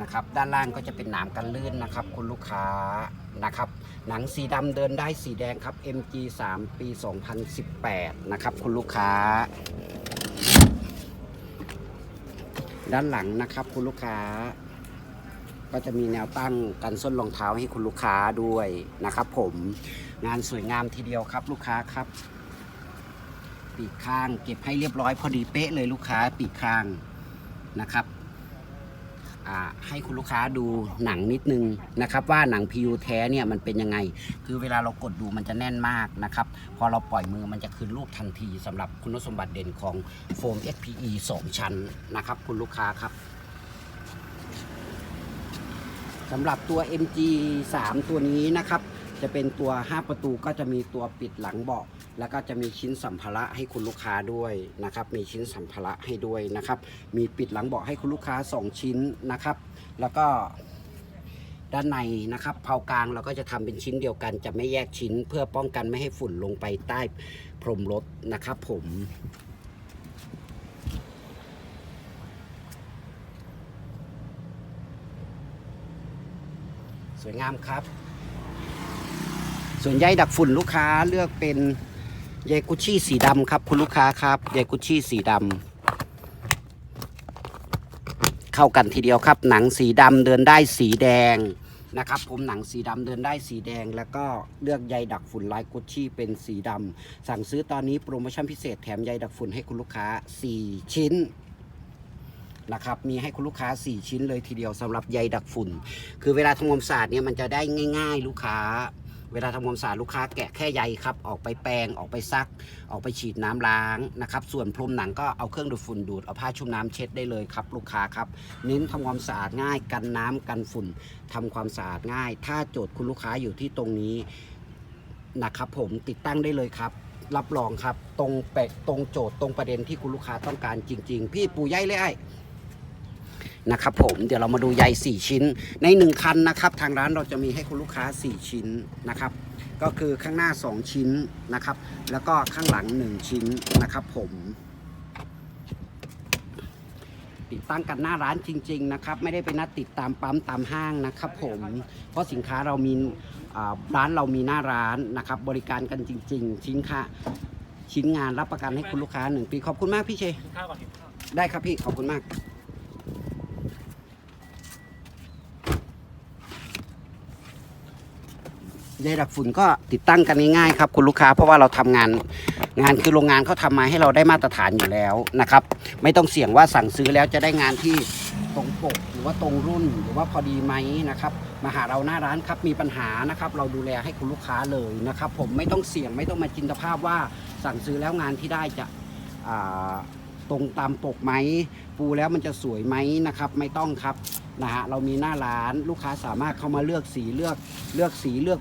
นะครับ ด้านล่างก็จะเป็นหนามกันลื่นนะครับ คุณลูกค้านะครับ หนังสีดำเดินได้สีแดงครับ MG 3 ปี 2018 นะครับ คุณลูกค้า ด้านหลังนะครับ คุณลูกค้า ก็จะมีแนวตั้งกันส้นรองเท้าให้คุณลูกค้าด้วยนะครับ ผมงานสวยงามทีเดียวครับ ลูกค้าครับ ปีกข้างเก็บให้เรียบร้อยพอดีเป๊ะเลยลูกค้าปีกข้างนะครับ ให้คุณลูกค้าดูหนังนิดนึงนะครับ ว่าหนังพิวแท้เนี่ยมันเป็นยังไง คือเวลาเรากดดูมันจะแน่นมากนะครับ พอเราปล่อยมือมันจะคืนรูปทันทีสำหรับคุณสมบัติเด่นของโฟม SPE 2 ชั้นนะครับ คุณลูกค้าครับสำหรับตัว MG 3 ตัวนี้นะครับ จะเป็นตัว 5 ประตูก็จะมีตัวปิดหลังเบาะแล้วก็จะมีชิ้นสัมภาระให้คุณลูกค้าด้วยนะครับ มีชิ้นสัมภาระให้ด้วยนะครับ มีปิดหลังเบาะให้คุณลูกค้า 2 ชิ้นนะครับ แล้วก็ด้านในนะครับเผากลางเราก็จะทำเป็นชิ้นเดียวกัน จะไม่แยกชิ้นเพื่อป้องกันไม่ให้ฝุ่นลงไปใต้พรมรถนะครับ ผมสวยงามครับ ส่วนใยดักฝุ่นลูกค้าเลือกเป็นใยกุชชี่สีดำครับคุณลูกค้าครับใยกุชชี่สีดำเข้ากันทีเดียวครับ หนังสีดำเดินได้สีแดงนะครับผมหนังสีดำเดินได้สีแดง แล้วก็เลือกใยดักฝุ่นลายกุชชี่เป็นสีดำสั่งซื้อตอนนี้โปรโมชั่นพิเศษแถมใยดักฝุ่นให้คุณลูกค้า 4 ชิ้นนะครับมีให้คุณลูกค้า 4 ชิ้นเลยทีเดียวสำหรับใยดักฝุ่น คือเวลาทำความสะอาดเนี่ยมันจะได้ง่าย ๆ ลูกค้า เวลาทำความสะอาดลูกค้าแกะแค่ใยครับ ออกไปแปรงออกไปซัก ออกไปฉีดน้ำล้างนะครับ ส่วนพรมหนังก็เอาเครื่องดูดฝุ่นดูด เอาผ้าชุบน้ำเช็ดได้เลยครับ ลูกค้าครับ เน้นทำความสะอาดง่าย กันน้ำกันฝุ่นทำความสะอาดง่าย ถ้าโจทย์คุณลูกค้าอยู่ที่ตรงนี้นะครับผมติดตั้งได้เลยครับ รับรองครับ ตรงเปะตรงโจทย์ตรงประเด็นที่คุณลูกค้าต้องการจริง ๆ พี่ปูใยเลยไอ้ นะครับผมเดี๋ยวเรามาดูใย 4 ชิ้น ใน 1 คันนะครับทางร้านเราจะมีให้คุณลูกค้า 4 ชิ้นนะครับก็คือข้างหน้า 2 ชิ้นนะครับ แล้วก็ข้างหลัง 1 ชิ้นนะครับผมติดตั้งกันหน้าร้านจริง ๆ นะครับ ไม่ได้ไปนัดติดตามปั๊มตามห้างนะครับผม เพราะสินค้าเรามีอ่าร้านเรามีหน้าร้านนะครับ บริการกันจริง ๆ ชิ้นค้าชิ้นงานรับประกันให้คุณลูกค้าหนึ่งปีขอบคุณมากพี่เชกินข้าวก่อนกินข้าวได้ครับพี่ขอบคุณมาก ใยดักฝุ่นก็ติดตั้งกันง่ายๆครับคุณลูกค้าเพราะว่าเราทำงาน งานคือโรงงานเขาทำมาให้เราได้มาตรฐานอยู่แล้วนะครับ ไม่ต้องเสี่ยงว่าสั่งซื้อแล้วจะได้งานที่ตรงปกหรือว่าตรงรุ่นหรือว่าพอดีไหมนะครับมาหาเราหน้าร้านครับมีปัญหานะครับเราดูแลให้คุณลูกค้าเลยนะครับ ผมไม่ต้องเสี่ยงไม่ต้องมาจินตภาพว่าสั่งซื้อแล้วงานที่ได้จะตรงตามปกไหมปูแล้วมันจะสวยไหมนะครับไม่ต้องครับนะฮะเรามีหน้าร้านลูกค้าสามารถเข้ามาเลือกสีเลือกเลือกสีเลือก